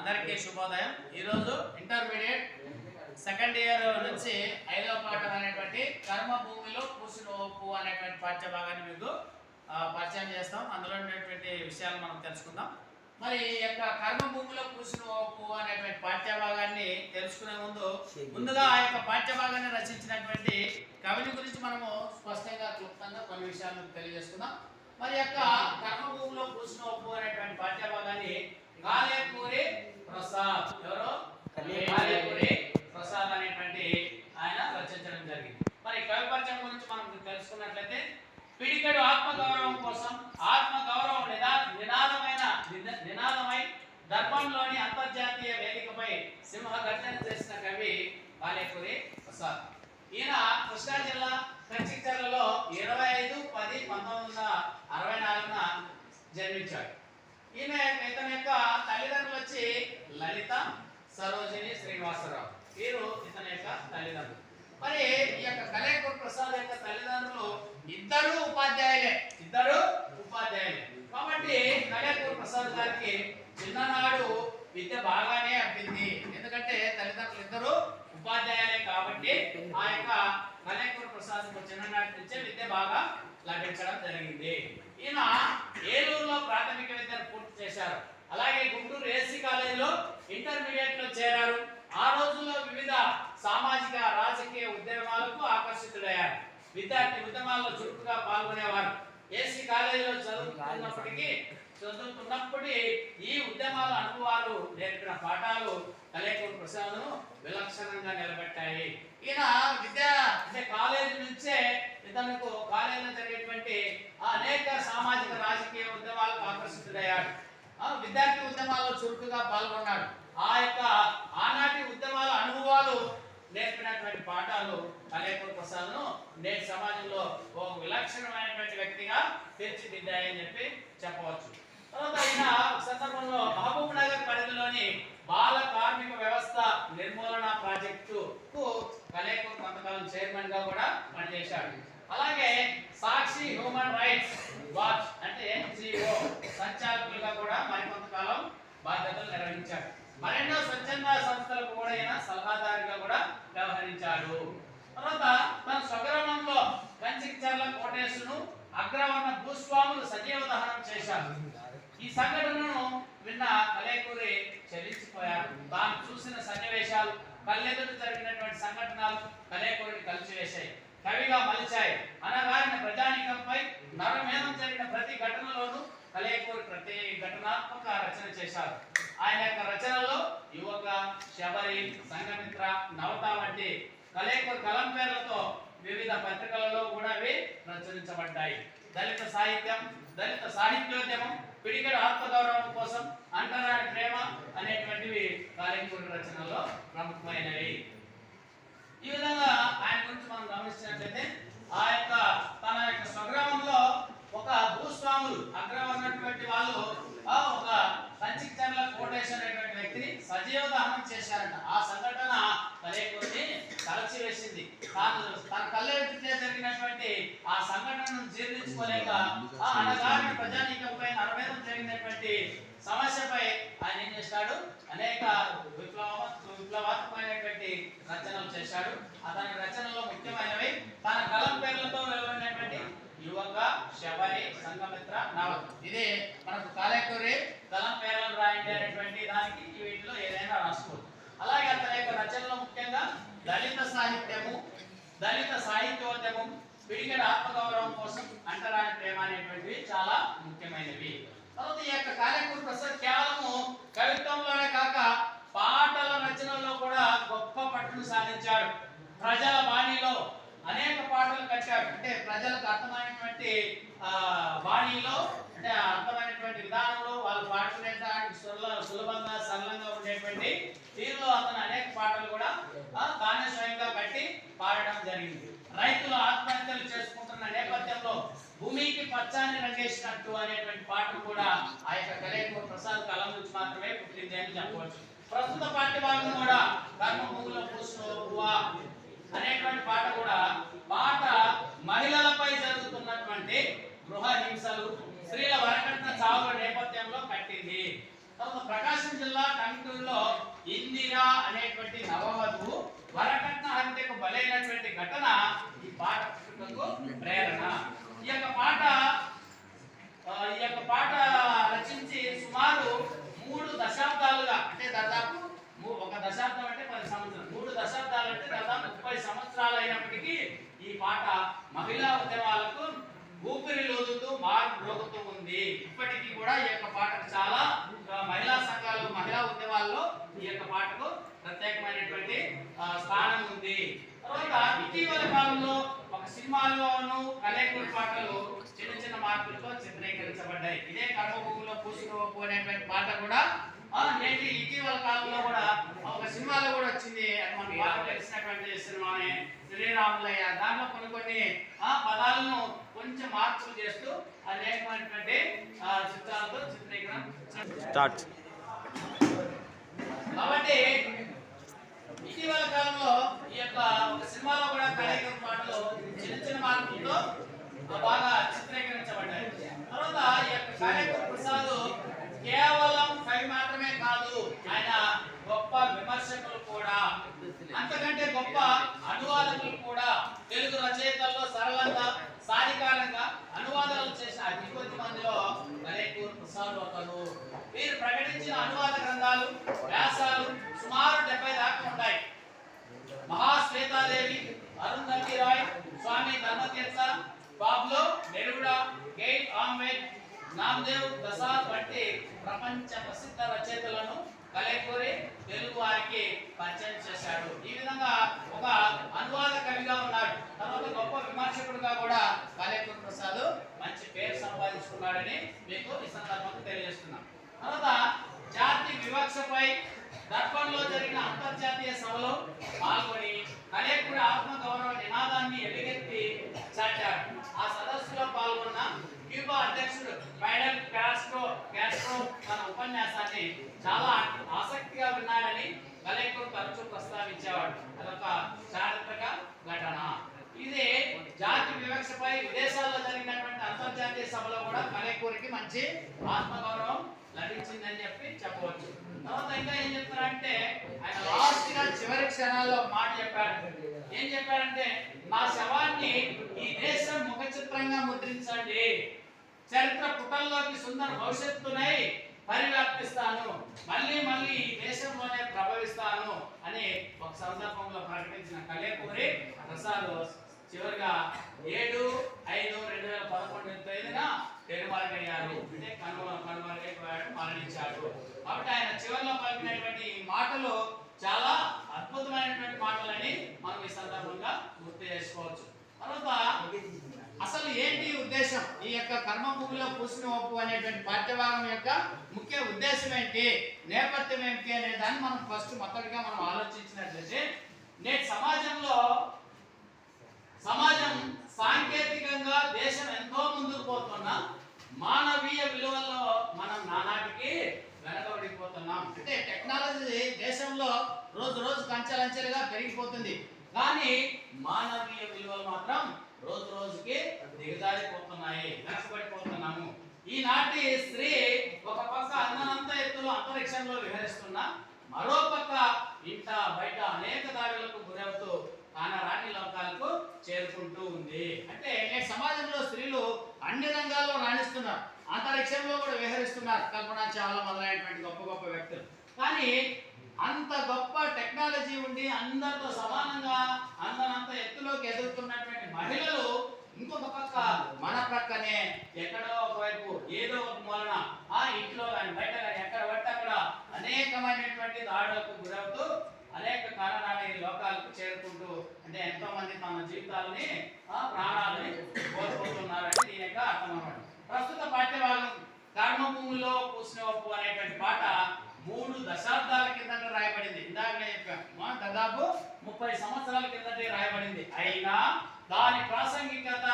అందరికీ శుభోదయం. ఈరోజు ఇంటర్మీడియట్ సెకండ్ ఇయర్ నుంచి ఐదవ పాఠం అనేటువంటి కర్మ భూమిలో పూసిన ఓపు అనేటువంటి పాఠ్య భాగాన్ని మీకు పరిచయం చేస్తాం. అందులో ఉన్నటువంటి విషయాలు మనం తెలుసుకుందాం. మరి ఈ యొక్క కర్మ భూమిలో పూసిన ఓపు అనేటువంటి పాఠ్య భాగాన్ని తెలుసుకునే ముందు ముందుగా ఆ యొక్క పాఠ్య భాగాన్ని రచించినటువంటి కవిని గురించి మనము స్పష్టంగా క్లుప్తంగా కొన్ని విషయాలు తెలియజేసుకుందాం. మరి యొక్క కర్మ భూమిలో పూసిన ఒప్పు అనేటువంటి పాఠ్య భాగాన్ని కాలేపూరి ప్రసాద్ ఎవరు? కాలేపూరి ప్రసాద్ అనేటువంటి ఆయన రచించడం జరిగింది. మరి కవి పరిచయం గురించి మనం తెలుసుకున్నట్లయితే పిడికడు ఆత్మగౌరవం కోసం ఆత్మగౌరవం నినా నినాదమైన నిన- నినాదమై దర్పంలోని అంతర్జాతీయ వేదికపై సింహ గర్జన చేసిన కవి కాలేపూరి ప్రసాద్. ఈయన కృష్ణా జిల్లా కంచికర్లలో ఇరవై ఐదు పది పంతొమ్మిది వందల అరవై నాలుగున జన్మించాడు. ఈయన ఇతని యొక్క తల్లిదండ్రులు వచ్చి లలిత సరోజిని శ్రీనివాసరావు. వీరు ఇతని యొక్క తల్లిదండ్రులు. మరి ఈ యొక్క కలేకూర్ ప్రసాద్ యొక్క తల్లిదండ్రులు ఇద్దరు ఉపాధ్యాయులే. ఇద్దరు ఉపాధ్యాయులే. కాబట్టి కలేకూర్ ప్రసాద్ గారికి చిన్ననాడు విద్య బాగానే అబ్బింది. ఎందుకంటే తల్లిదండ్రులు ఇద్దరు ఉపాధ్యాయులే కాబట్టి ఆ యొక్క కలేకూర్ ప్రసాద్ చిన్ననాటి నుంచే విద్య బాగా లభించడం జరిగింది. ఈయన ఏలూరులో ప్రాథమిక విద్యను పూర్తి చేశారు అలాగే గుంటూరు ఏసీ కాలేజీలో ఇంటర్మీడియట్లో చేరారు ఆ రోజుల్లో వివిధ సామాజిక రాజకీయ ఉద్యమాలకు ఆకర్షితుడయ్యారు విద్యార్థి ఉద్యమాల్లో చురుకుగా పాల్గొనేవారు ఏసీ కాలేజీలో చదువుతున్నప్పటికీ చదువుతున్నప్పటి ఈ ఉద్యమాల అనుభవాలు నేర్పిన పాఠాలు కలేకూరు ప్రసాద్ను విలక్షణంగా నిలబెట్టాయి. ఈయన విద్యా అంటే కాలేజీ నుంచే ఇతనుకు కాలేజీలో జరిగేటువంటి అనేక సామాజిక రాజకీయ ఉద్యమాలకు ఆకర్షితుడయ్యాడు. విద్యార్థి ఉద్యమాల్లో చురుకుగా పాల్గొన్నాడు. ఆ యొక్క ఆనాటి ఉద్యమాల అనుభవాలు నేర్పినటువంటి పాఠాలు కలేకూరు ప్రసాద్ను నేటి సమాజంలో ఓ విలక్షణమైనటువంటి వ్యక్తిగా తీర్చిదిద్దాయని చెప్పి చెప్పవచ్చు. తర్వాత ఈయన సందర్భంలో మహబూబ్ నగర్ పరిధిలోని బాల కార్మిక వ్యవస్థ నిర్మూలన ప్రాజెక్టుకు కలేకూరు కొంతకాలం చైర్మన్గా కూడా పనిచేశాడు. అలాగే సాక్షి హ్యూమన్ రైట్స్ వాచ్ అంటే ఎన్జిఓ సంచాలకులుగా కూడా మరికొంతకాలం బాధ్యతలు నిర్వహించాడు. మరెన్నో స్వచ్ఛంద సంస్థలకు కూడా ఈయన సలహాదారుగా కూడా వ్యవహరించాడు. తర్వాత తన స్వగ్రామంలో కంచిక్చర్ల కోటేశును అగ్రవర్ణ భూస్వాములు సజీవ దహనం చేశారు. ఈ సంఘటనను విన్న కలేకూరి చెల్లించిపోయారు తాను చూసిన సన్నివేశాలు కళ్ళెదురు జరిగినటువంటి సంఘటనలు కలేకూరిని కలిసివేశాయి. కవిగా మలిచాయి. అనగారిన ప్రజానికంపై నరమేధం జరిగిన ప్రతి ఘటనలోనూ కలేకూరి ప్రతి ఘటనాత్మక రచన చేశారు. ఆయన యొక్క రచనలో యువక శబరి సంఘమిత్ర నవత వంటి కలేకూరి కలం పేర్లతో వివిధ పత్రికలలో కూడా అవి ప్రచురించబడ్డాయి. దళిత సాహిత్యం దళిత సాహిత్యోద్యమం పిడికడ ఆత్మగౌరవం కోసం అంటరాని ప్రేమ అనేటువంటివి కాలేకూరి రచనలో ప్రముఖమైనవి. ఈ విధంగా ఆయన గురించి మనం గమనించినట్లయితే ఆ యొక్క తన యొక్క స్వగ్రామంలో ఒక భూస్వాములు అగ్రవర్ణటువంటి వాళ్ళు ఆ ఒక కంచికర్ల కోటేశ్వర అనేటువంటి వ్యక్తిని సజీవ దహనం చేశారంట. ఆ సంఘటన కలేకూరిని కలచి వేసింది. తాను తన కళ్ళెదుటే జరిగినటువంటి ఆ సంఘటనను జీర్ణించుకోలేక ఆ అనగారిన ప్రజానీకం నరమేధం జరిగినటువంటి సమస్యపై ఆయన ఏం చేస్తాడు అనేక విప్లవ విప్లవాత్మకమైనటువంటి రచనలు చేశాడు అతని రచనలో ముఖ్యమైనవి. తన కలం పేర్లతో వెలువడినటువంటి యువక శబరి సంఘమిత్ర నవత ఇదే మనకు కాలేకూరి కలం పేర్లను రాయండి అనేటువంటి దానికి వీటిలో ఏదైనా రాసుకోవచ్చు అలాగే అతని యొక్క రచనలో ముఖ్యంగా దళిత సాహిత్యము దళిత సాహిత్యోద్యమం పిడిగడ ఆత్మగౌరవం కోసం అంటరాని ప్రేమ అనేటువంటివి చాలా ముఖ్యమైనవి. తర్వాత ఈ యొక్క కాలేకూరి ప్రసాద్ కేవలము కవిత్వంలోనే కాక పాటల రచనలో కూడా గొప్ప పట్టును సాధించాడు. ప్రజల బాణీలో అనేక పాటలు కట్టాడు అంటే ప్రజలకు అర్థమైనటువంటి బాణీలో అంటే అర్థమైనటువంటి విధానంలో వాళ్ళు పాడుకునేటువంటి సుల సులభంగా సరళంగా ఉండేటువంటి తీరులో అతను అనేక పాటలు కూడా తానే స్వయంగా కట్టి పాడడం జరిగింది. రైతులు ఆత్మహత్యలు చేసుకుంటున్న నేపథ్యంలో భూమికి పచ్చాన్ని రంగేసినట్టు అనేటువంటి పాటలు కూడా ఆ యొక్క కలేకూరు ప్రసాద్ కలం నుంచి మాత్రమే పుట్టింది అని చెప్పవచ్చు. ప్రస్తుత పాఠ్య భాగం కూడా కర్మభూమిలో పూసిన అనేటువంటి పాట కూడా పాట మహిళలపై జరుగుతున్నటువంటి గృహ హింసలు స్త్రీల వరకట్న చావుల నేపథ్యంలో కట్టింది తర్వాత ప్రకాశం జిల్లా టంగుటూరులో ఇందిరా అనేటువంటి నవవధువు వరకట్న హత్యకు బలైనటువంటి ఘటన ఈ పాట ప్రేరణ ఈ యొక్క పాట ఆ, ఈ యొక్క పాట రచించి సుమారు మూడు దశాబ్దాలుగా అంటే దాదాపు మూ- ఒక దశాబ్దం అంటే పది సంవత్సరాలు మూడు దశాబ్దాలు అంటే దాదాపు ముప్పై సంవత్సరాలు అయినప్పటికీ ఈ పాట మహిళా ఉద్యమాలకు ఊపిరి లోదుతూ మార్పు రోగుతూ ఉంది. ఇప్పటికీ కూడా ఈ యొక్క పాటకు చాలా మహిళా సంఘాలు మహిళా ఉద్యమాల్లో ఈ యొక్క పాటకు ప్రత్యేకమైనటువంటి స్థానం ఉంది. తర్వాత ఇటీవల కాలంలో ఒక సినిమాలోను కలేకుల పాటలు చిన్న చిన్న మార్పులతో చిత్రీకరించబడ్డాయి. ఇదే కర్మభూమిలో పూసుకోపు పాట కూడా నేటి ఇటీవల కాలంలో కూడా ఒక సినిమాలో వచ్చింది మనకు బాగా తెలిసినటువంటి సినిమానే శ్రీరాములయ్య దాంట్లో కొన్ని కొన్ని ఆ పదాలను కొంచెం మార్పులు చేస్తూ అనేకమైనటువంటి ఆ, చిత్రాలతో చిత్రీకరణ స్టార్ట్ కాబట్టి ఇటీవల కాలంలో ఈ యొక్క ఒక సినిమాలో కూడా కళాకారు పాటలు చిన్న చిన్న మార్పులతో బాగా చిత్రీకరించబడ్డాయి తర్వాత ఈ యొక్క కళాకారు ప్రసాద్ కేవలం కవి మాత్రమే కాదు ఆయన గొప్ప విమర్శకులు కూడా అంతకంటే గొప్ప అనువాదకులు కూడా తెలుగు రచయితల్లో సరళంగా సాధికారంగా అనువాదాలు చేసిన అతి కొద్ది మందిలో కళాకూరు ప్రసాద్ ఒకరు వీరు ప్రకటించిన అనువాద గ్రంథాలు వ్యాసాలు కూడా మంచి ఆత్మగౌరవం లభించిందని చెప్పి చెప్పవచ్చు. తర్వాత ఇంకా ఏం చెప్తారంటే ఆయన లాస్ట్గా చివరి క్షణాల్లో మాట చెప్పాడు. ఏం చెప్పాడంటే నా శవాన్ని ఈ దేశం ముఖ చిత్రంగా ముద్రించండి. చరిత్ర పుటల్లోకి సుందర భవిష్యత్తునై పరివ్యాప్తిస్తాను. మళ్ళీ మళ్ళీ ఈ దేశంలోనే ప్రభవిస్తాను అని ఒక సందర్భంలో ప్రకటించిన కలేపూరి ప్రసాద్ చివరిగా ఏడు ఐదు రెండు వేల పదకొండు తేదీన పెరుమారయ్యారు కనుమరుగైపోయాడు మరణించాడు. కాబట్టి ఆయన చివరిలో పలికినటువంటి మాటలు చాలా అద్భుతమైనటువంటి మాటలని మనం ఈ సందర్భంగా గుర్తు చేసుకోవచ్చు. తర్వాత అసలు ఏంటి ఉద్దేశం? ఈ యొక్క కర్మ భూమిలో పూసిన ఒప్పు అనేటువంటి పాఠ్యభాగం యొక్క ముఖ్య ఉద్దేశం ఏంటి? నేపథ్యం ఏంటి అనే దాన్ని మనం ఫస్ట్ మొదటిగా మనం ఆలోచించినట్లయితే నేటి సమాజంలో మాత్రం రోజు రోజుకి దిగజారిపోతున్నాయి వెనకబడిపోతున్నాము ఈనాటి స్త్రీ ఒక పక్క అందనంత ఎత్తులో అంతరిక్షంలో విహరిస్తున్నా మరో పక్క ఇంట బయట అనేక దాడులకు గురవుతూ కానరాని లోకాలకు చేరుకుంటూ ఉంది. అంటే నేటి సమాజంలో స్త్రీలు అన్ని రంగాల్లో రాణిస్తున్నారు అంతరిక్షంలో కూడా విహరిస్తున్నారు. కల్పన చాలా మొదలైనటువంటి గొప్ప గొప్ప వ్యక్తులు. కానీ అంత గొప్ప టెక్నాలజీ ఉండి అందరితో సమానంగా అందనంత ఎత్తులోకి ఎదుగుతున్నటువంటి మహిళలు ఇంకొక పక్క మన ప్రక్కనే ఎక్కడో ఒకవైపు ఏదో ఒక మూలన ఆ ఇంట్లో కానీ బయట కానీ ఎక్కడ పడితే అక్కడ అనేకమైనటువంటి దాడులకు గురవుతూ అనేక కారణాలు ఈ లోకాలకు చేరుకుంటూ అంటే ఎంతో మంది తమ జీవితాలని ఆ ప్రాణాలని కోల్పోతున్నారని దీని యొక్క అర్థం అన్నమాట ప్రస్తుత పాఠ్యభాగం కర్మభూమిలో పూసిన ఒప్పు అనేటువంటి పాట మూడు దశాబ్దాల కిందట రాయబడింది. ఇందాకనే నేను చెప్పాను దాదాపు ముప్పై సంవత్సరాల కిందటే రాయబడింది. అయినా దాని ప్రాసంగికత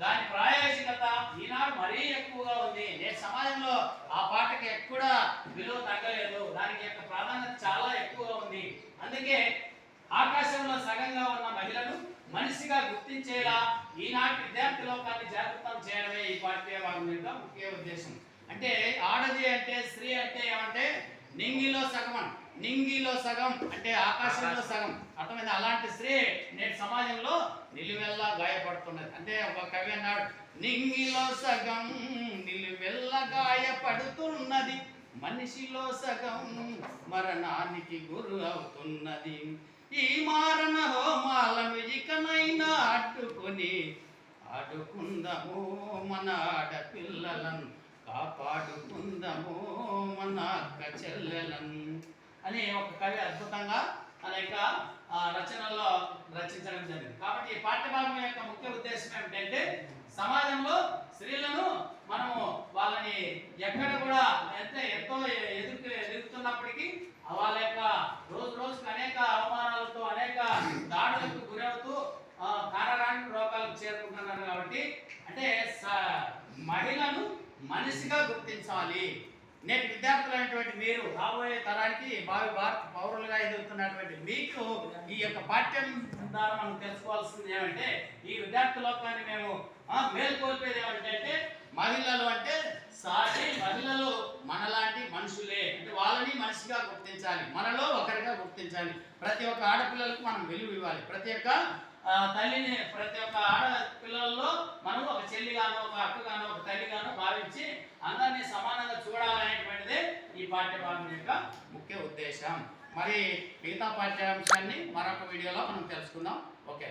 దాని ప్రాయోజికత ఈనాడు మరీ ఎక్కువగా ఉంది. నేటి సమాజంలో ఆ పాటకి ఎక్కడ విలువ తగ్గలేదు. దానికి యొక్క ప్రాధాన్యత చాలా ఎక్కువగా ఉంది. అందుకే ఆకాశంలో సగంగా ఉన్న మహిళను మనిషిగా గుర్తించేలా ఈనాటి విద్యార్థి లోకాన్ని జాగృతం చేయడమే ఈ పాఠ్య భాగం యొక్క ముఖ్య ఉద్దేశం. అంటే ఆడది అంటే స్త్రీ అంటే ఏమంటే నింగిలో సగం నింగిలో సగం అంటే ఆకాశంలో సగం. అర్థమైంది? అలాంటి స్త్రీ నేటి సమాజంలో నిలువెల్లా గాయపడుతున్నది. అంటే ఒక కవి అన్నాడు నింగిలో సగం నిలువెల్లా గాయపడుతున్నది మనిషిలో సగం మరణానికి గురు అవుతున్నది. ఈ మారణ హోమాలను ఇకనైనా అడ్డుకొని ఆడుకుందము మన ఆడపిల్లలను కాపాడుకుందము మన అక్క చెల్లెలను అని ఒక కవి అద్భుతంగా అనేక యొక్క రచనల్లో రచించడం జరిగింది. కాబట్టి ఈ పాఠ్యభాగం యొక్క ముఖ్య ఉద్దేశం ఏమిటంటే సమాజంలో స్త్రీలను మనము వాళ్ళని ఎక్కడ కూడా ఎంత ఎంతో ఎదుర్కొ ఎదుగుతున్నప్పటికీ వాళ్ళ యొక్క రోజు రోజుకు అనేక అవమానాలతో అనేక దాడులకు గురవుతూ ఆ, రోగాలకు చేరుకుంటున్నారు కాబట్టి అంటే స- మహిళను మనిషిగా గుర్తించాలి. నేటి విద్యార్థులైనటువంటి మీరు రాబోయే తరానికి భావి భారత పౌరులుగా ఎదుగుతున్నటువంటి మీకు ఈ యొక్క పాఠ్యం ద్వారా మనం తెలుసుకోవాల్సింది ఏమంటే ఈ విద్యార్థి లోకాన్ని మేము ఆ, మేల్కొల్పేది ఏమంటే మహిళలు అంటే సాటి మహిళలు మనలాంటి మనుషులే. అంటే వాళ్ళని మనిషిగా గుర్తించాలి మనలో ఒకరిగా గుర్తించాలి. ప్రతి ఒక్క ఆడపిల్లలకు మనం విలువ ఇవ్వాలి. ప్రతి ఒక్క తల్లిని ప్రతి ఒక్క ఆడపిల్లల్లో మనం ఒక చెల్లిగానో ఒక అక్కగానో ఒక తల్లిగానో భావించి అందరినీ సమానంగా చూడాలనేటువంటిది ఈ పాఠ్యభాగం యొక్క ముఖ్య ఉద్దేశం. మరి మిగతా పాఠ్యాంశాన్ని మరొక వీడియోలో మనం తెలుసుకుందాం. ఓకే.